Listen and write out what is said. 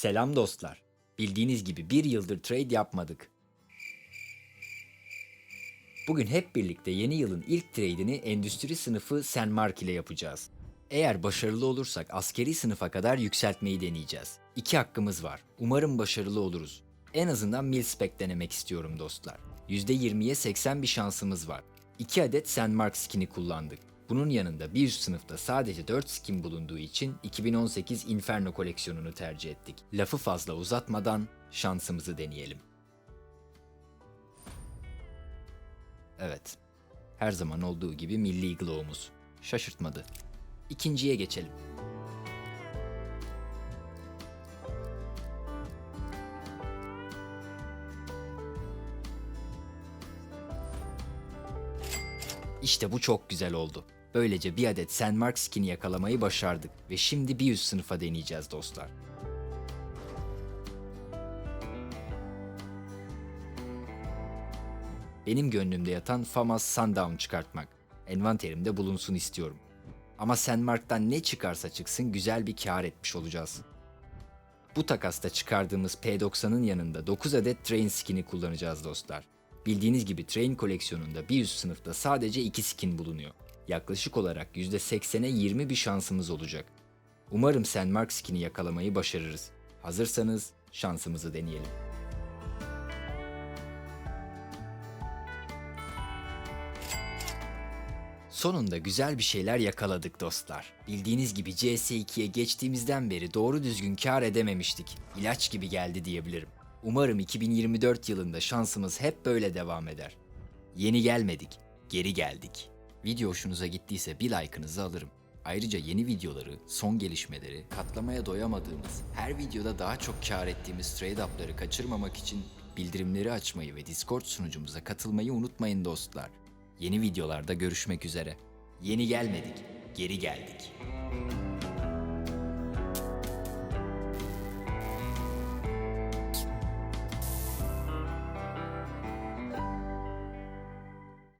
Selam dostlar. Bildiğiniz gibi bir yıldır trade yapmadık. Bugün hep birlikte yeni yılın ilk trade'ini endüstri sınıfı Senmark ile yapacağız. Eğer başarılı olursak askeri sınıfa kadar yükseltmeyi deneyeceğiz. İki hakkımız var. Umarım başarılı oluruz. En azından Milspec denemek istiyorum dostlar. %20'ye 80 bir şansımız var. 2 adet Senmark skin'i kullandık. Bunun yanında bir sınıfta sadece 4 skin bulunduğu için 2018 Inferno koleksiyonunu tercih ettik. Lafı fazla uzatmadan şansımızı deneyelim. Evet. Her zaman olduğu gibi milli glow'umuz. Şaşırtmadı. İkinciye geçelim. İşte bu çok güzel oldu. Böylece bir adet Sandmark skin'i yakalamayı başardık ve şimdi bir üst sınıfa deneyeceğiz dostlar. Benim gönlümde yatan Famas Sundown çıkartmak. Envanterimde bulunsun istiyorum. Ama Sandmark'tan ne çıkarsa çıksın güzel bir kar etmiş olacağız. Bu takasta çıkardığımız P90'ın yanında 9 adet Train skin'i kullanacağız dostlar. Bildiğiniz gibi Train koleksiyonunda bir üst sınıfta sadece 2 skin bulunuyor. Yaklaşık olarak %80'e 20 bir şansımız olacak. Umarım Sandmark skin'i yakalamayı başarırız. Hazırsanız şansımızı deneyelim. Sonunda güzel bir şeyler yakaladık dostlar. Bildiğiniz gibi CS2'ye geçtiğimizden beri doğru düzgün kar edememiştik. İlaç gibi geldi diyebilirim. Umarım 2024 yılında şansımız hep böyle devam eder. Yeni gelmedik, geri geldik. Video hoşunuza gittiyse bir like'ınızı alırım. Ayrıca yeni videoları, son gelişmeleri, katlamaya doyamadığımız, her videoda daha çok kar ettiğimiz trade up'ları kaçırmamak için bildirimleri açmayı ve Discord sunucumuza katılmayı unutmayın dostlar. Yeni videolarda görüşmek üzere. Yeni gelmedik, geri geldik.